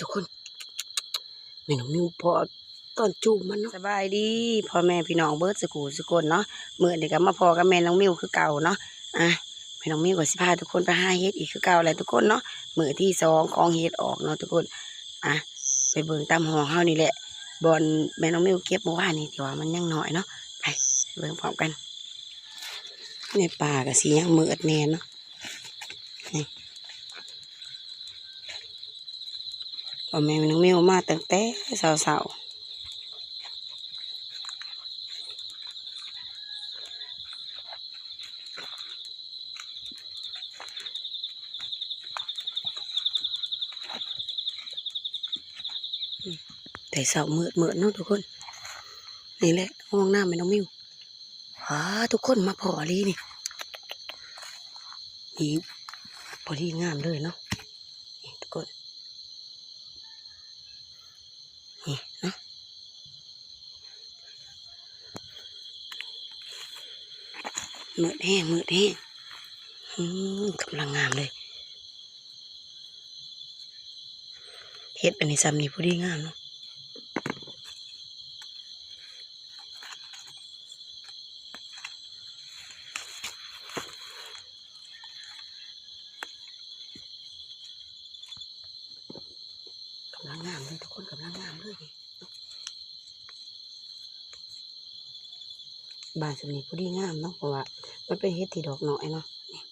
ทุกคนแม่น้องมิวพอตอนจูบมันเนาะสบายดีพ่อแม่พี่น้องเบิร์ดสกูสกุลเนาะเมื่อเด็กก็มาพอกับแม่น้องมิวคือเก่าเนาะอะแม่น้องมิวก็สิพาทุกคนไปห้าเฮ็ดอีกคือเก่าแหละทุกคนเนาะเมื้อที่สองของเฮ็ดออกเนาะทุกคนอะไปเบิ่งตามห้องเฮานี่แหละบอนแม่น้องมิวเก็บเมื่อวานนี่ที่ว่ามันยังหน้อยเนาะไปเบิ่งพร้อมกันในป่าก็สิยังเมืดแน่เนาะ อแม่น้องมิวมาตั้งแต่เสาๆแต่สาวเมืดมืดๆเนาะทุกคน นี่แหละห้องน้ำแม่น้องมิวว้าทุกคนมาพอลีนี่นี่พอดีงามเลยเนาะนี่ทุกคน นี่เนาะ มืดแห้งมืดแห้งกำลังงามเลยเฮ็ดอันนี้ซ้ำนี่พูดีงามเนาะกำลังงามเลยทุกคนกำลังงามเลยนี่ บานสำนีพอดีงามเนาะเพราะว่ามันเป็นเฮ็ดที่ดอกน้อยเนาะนี่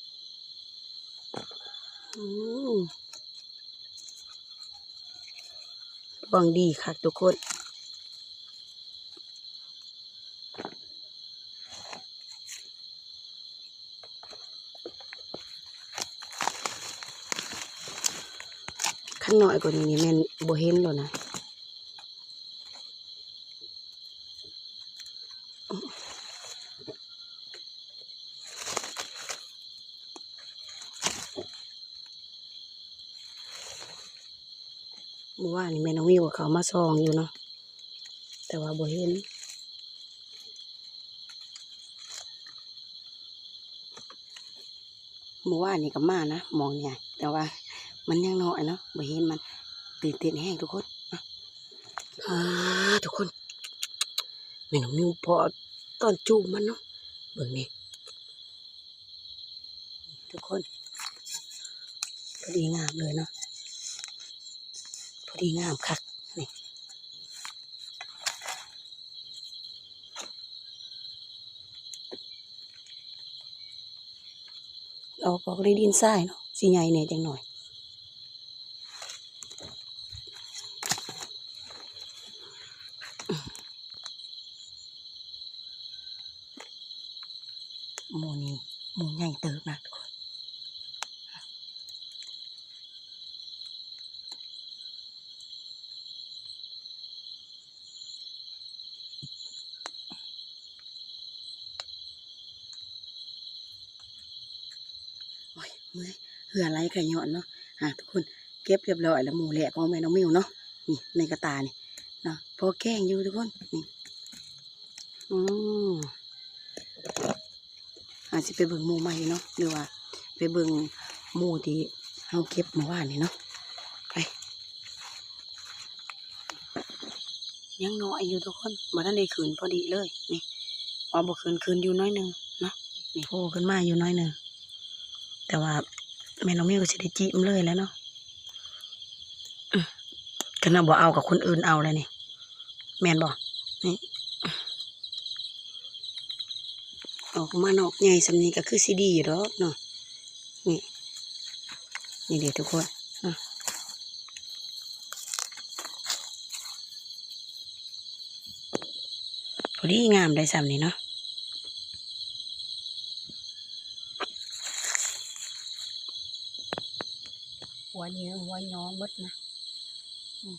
อืมหวังดีค่ะทุกคนขั้นน้อยกว่านี้นี่แม่นบ่เห็นแล้วนะ ว่านนี่แม่น้องวิวกับเขามาซองอยู่เนาะแต่ว่าบ่เห็นเมื่อวานนี่ก็มานะมองเนี่ยแต่ว่ามันยังน้อยเนาะบ่เห็นมันตื่นเต้นแห้งทุกคนอ่าทุกคนแม่น้องมิวพอตอนจูบมันเนาะเบิ่งนี่ทุกคนพอดีงามเลยเนาะ ดีงามคักนี่ออกออกได้ดินทรายเนาะสีใหญ่เนี่ยจังหน่อย หมูนี่หมูใหญ่เติบนะทุกคนโอ้ย เมื่อยเหืออะไรกันย้อนเนาะอะทุกคนเก็บเรียบร้อยแล้วหมูแหลกของแม่น้องมิวเนาะนี่ในกระตานี่เนาะพอแก้งอยู่ทุกคนนี่อืมอาจจะไปเบิ่งหมูใหม่เนาะหรือว่า ไปเบิ่งหมูที่เฮาเก็บเมื่อวานนี่เนาะไปยังน้อยอยู่ทุกคนบ่ทันได้คืนพอดีเลยนี่ว่าบ่คืนคืนอยู่น้อยหนึ่งเนาะโผล่ขึ้นมาอยู่น้อยหนึ่ง แต่ว่าแม่น้องมิวก็สิได้จิ้มเลยแล้วเนาะก็น่าบ่เอากับคนอื่นเอาเลยนี่ แม่นบ่นี่ออกมานอกใหญ่สำนีก็คือซีดีหรอกเนาะนี่นี่เดี๋ยวทุกคนพอดีงามได้สำนี้เนาะ หัวเนี้ยหัวย้อมดนะอืม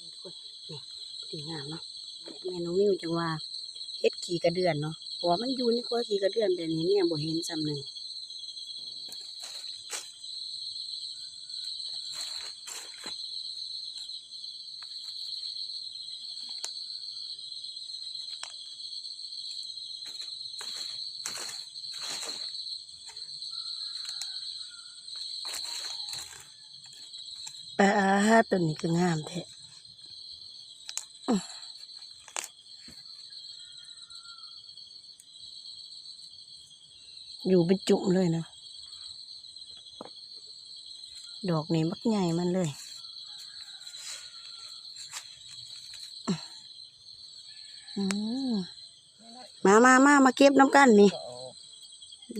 นี่ทุกคนนี่พอดีงามเนาะแม่น้องมิวจังว่าเฮ็ดขี่กระเดือนเนาะเพราะว่ามันอยู่ในครัวขี่กระเดือนเดี๋ยวนี้เนี่ยบ่เห็นซ้ำหนึ่ง ปลาตัวนี้ก็งามแท้อยู่เป็นจุ่มเลยนะ ดอกนี้มักใหญ่มันเลย มามามามาเก็บน้ำกันนี่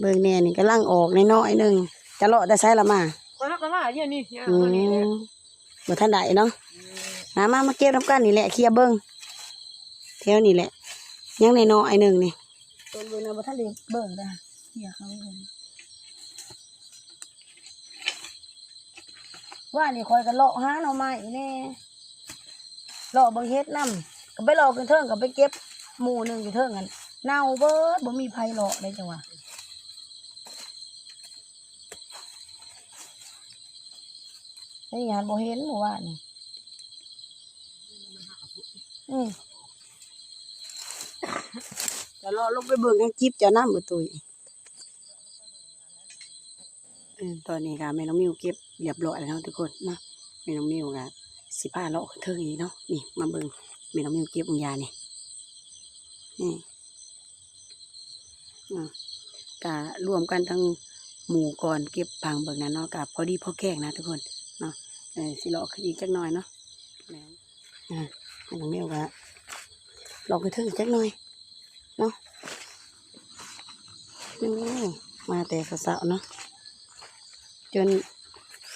เบิ่งแน่นี่กำลังออกน้อยหนึ่งจะเลาะได้ใช้ละมา ก็ฮักกันมาเนี่ยนี่เนี่ยอืมบ่ทันได้เนาะมามามาเก็บน้ำกันนี่แหละเคลียร์เบิ่งแถวนี่แหละ ยังน้อยๆหนึ่งนี่ต้นเบิ่งนะบ่ทันได้เบิ่งได้เคลียร์เขาเบิ่งว่านี่คอยกันเลาะหาหน่อไม้แน่เลาะเบิ่งเฮ็ดนำก็ไปเลาะกันเทิงก็ไปเก็บหมู่หนึงอยู่เทิงกันเน่าเบิดบ่มีไผเลาะได้จังหวะ นี่งานบ่เห็นหมู่ว่านนี่อืมจะรอลงไปเบิ่งยังจิบเจะน้ำบ่ตุยตอนนี้ค่ะแม่น้องมิวเก็บเรียบร้อยแล้วทุกคนนาะแม่น้องมิวก็สิพาเลาะเทิงอีกเนาะนี่มาเบิ่งแม่น้องมิวเก็บองยานี่นี่อ่าก็รวมกันทั้งหมู่ก่อนเก็บพังเบิ่งนั้นเนาะกับพอดีพอแกงนะทุกคน เนาะเออสิเลาะขึ้นอีกจักหน่อยเนาะแล้วอ่าให้น้องเมลก็เลาะขึ้นถึงอีกจักหน่อยเนาะอืมมาแต่สาวๆเนาะจน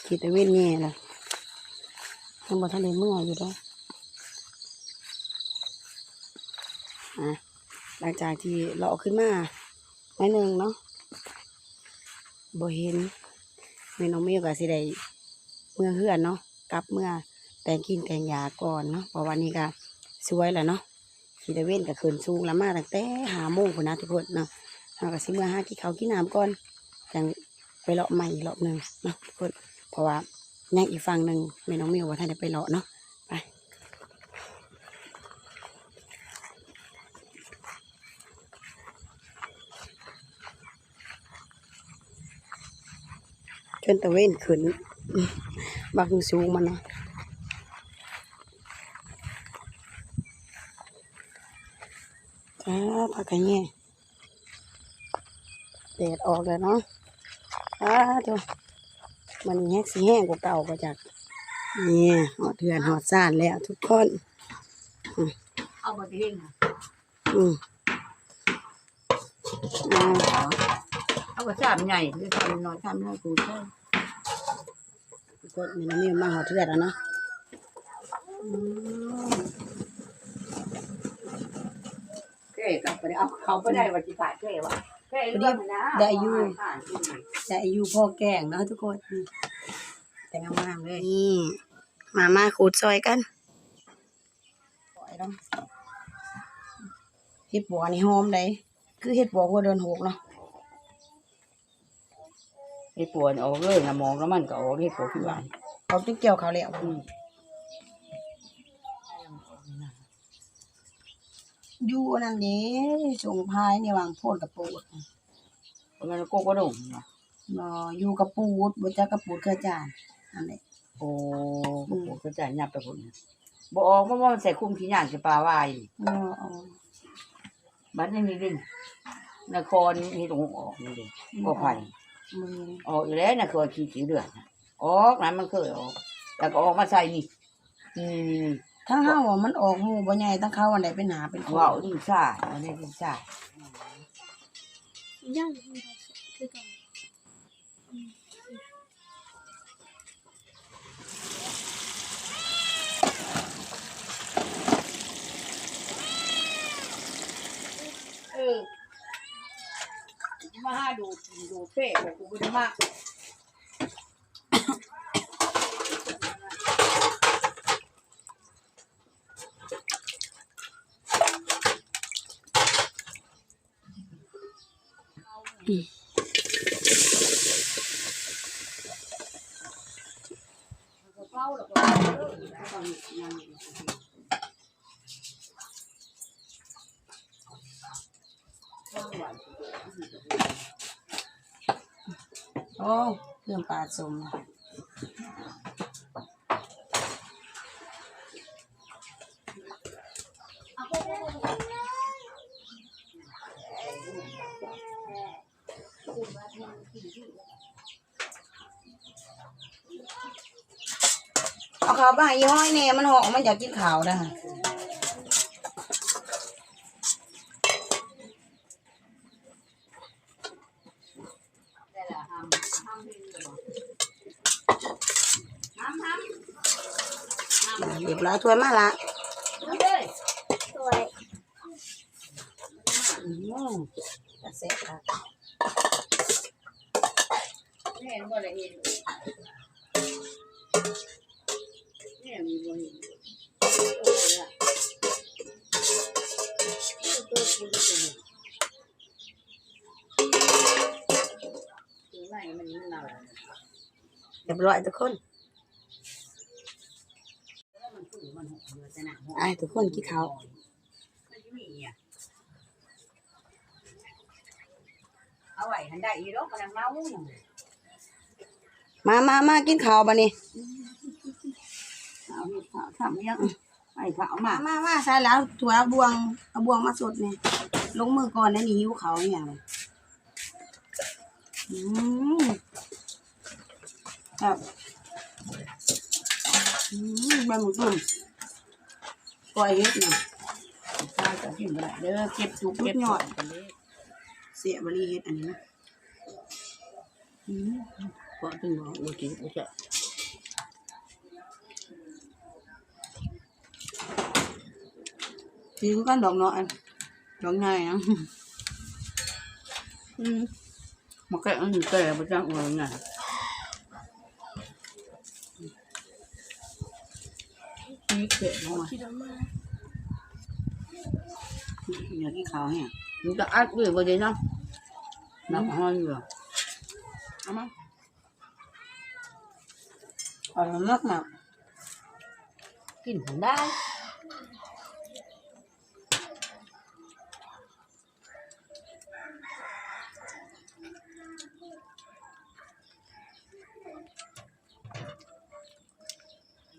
ขีดตะเวนแง่ละยังบ่ทันได้เมื่ออยู่เด้ออะหลังจากที่เลาะขึ้นมาหน่อยหนึ่งเนาะบ่เห็นแม่น้องเมลก็สิได้ เมื่อเฮือนเนาะกลับเมื่อแต่งกินแต่งยาก่อนเนาะเพราะวันนี้ก็สวยแหละเนาะขีตะเว้นก็ขึ้นสูงแล้วมาตั้งแต่หาโมงพุ่นนะทุกคนเนาะเราก็สิเมื่อหากินข้ากินน้ำก่อนจังไปเลาะใหม่อีกรอบหนึ่งเนาะทุกคนเพราะว่ายังอีกฝั่งหนึ่งแม่น้องมิวว่าท่านได้ไปเลาะเนาะไปจนตะเว้นขึ้น บักสูงมันเนาะจ้าผักกะแย่แดดออกแล้วเนาะอ้าตัวมันแห้งสีแห้งกว่าเก่าก็จากนี่หอดเถื่อนหอดซ่านแล้วทุกคนเอามาเองอืมอ่าเอากระชามใหญ่หรือทำน้อยทำน้อยกูใช่ทุ กคนมีน้ำมีมาหอดเถื่อนแล้วเนาะอืมแค่กลับไปเอาเขาไปได้วันที่ผ่านแค่ว่าแค่เรื่องนะได้อยู่ได้อยู่พ่อแก่งเนาะทุกคนแต่งงามเลยนี่มามาขูดซอยกันปล่อยเนาะเห็ดบัวนี่หอมเลยคือเห็ดบัวหัวเดินหกเนาะ ไอ้ปวดออกเลยนะมองแล้วมันก็ออกไอ้ปวดที่หวานเขาจะเกี่ยวเขาวแล้วอืมอยู่อันนั่นนี่ส่งพายนี่วางโพดกับปูดมันก็กระดงนะรออยู่กับปูดบ่จักกับปูดเคยจานอันนี้โอ้กระปุกกระจายยับไปคนบ่ออกเพราะว่ามันใส่คุ้มขี้ย่างจะปลาวายรอเอาบัดนี้นี่ดินครนี่ตรงออกนี่ดิก็ไผ่ มือออกอยู่แล้วนครขี้จีเดือดน่ะออกนั้นมันเคยออกแล้วก็ออกมาใส่นี่อืมทั้งเฮาอะมันออกหมู่บ่ใหญ่ทั้งเขาอันใดเป็นหนาเป็นคนว่าวยิ่งซ่าอันนี้ยิ่งซ่า ย่างคือกัน เออมาหาดูดู เฟ่แบบกูไม่ได้มาก โอ้ยเครื่องปลาสมเอาขาวไปให้ย้อยเน่มันหอกมันอยากกินขาวนะ รียบร้อยถ้วยมาละทำเลยสวยอืมจะเสร็จละแม่บ่ได้เห็นแม่มีบ่เห็นโอ้ยละตัวคุณตัวนี้ตัวไหนมันมันเน่าเรียบร้อยทุกคนมันฝุ่นมันหกเดือดจะหนัก ไอ้ทุกคนกินข้าวมันจะมีอะเอาไว้หันได้อีรอกกำลังเมาอยู่มามามากินข้าวบะนี่เอาเห็ดขาวทำยังไอ้ขาวมามามามาใช่แล้วถั่วเอาบวงเอาบวงมาสดเนี่ยลงมือก่อนนะนี่หิวเขาวอย่างไรอืมครับอืมใบหมูตุ่ม ปล่อยเฮ็ดเนี่ยข้าวจะกินบ่ได้เด้อเก็บจุกเก็บยอดกันเลยเสียบริเฮ็ดอันนี้นะอืมเพราะถึงบอกว่ากินบ่ใช่สีคือกันดอกเนาะอันดอกใหญ่นะอืมมาแกะอันนี้แกะบ่จังว่าไง นี่เกะลงมาคิดว่ามาอยากกินข้าวเนี่ยมันจะอัดไว้บ่ได้เนาะนับห้อนอยู่เอามาอร่อยมากมากกินได้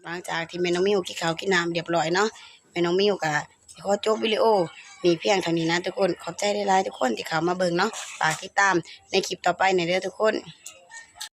หลังจากที่แม่น้องมิวกินข้าวกินน้ำเรียบร้อยเนาะแม่น้องมิวกับขอจบวิดีโอมีเพียงเท่านี้นะทุกคนขอบใจหลายทุกคนที่เข้ามาเบิ่งเนาะฝากติดตามในคลิปต่อไปในเรื่องทุกคน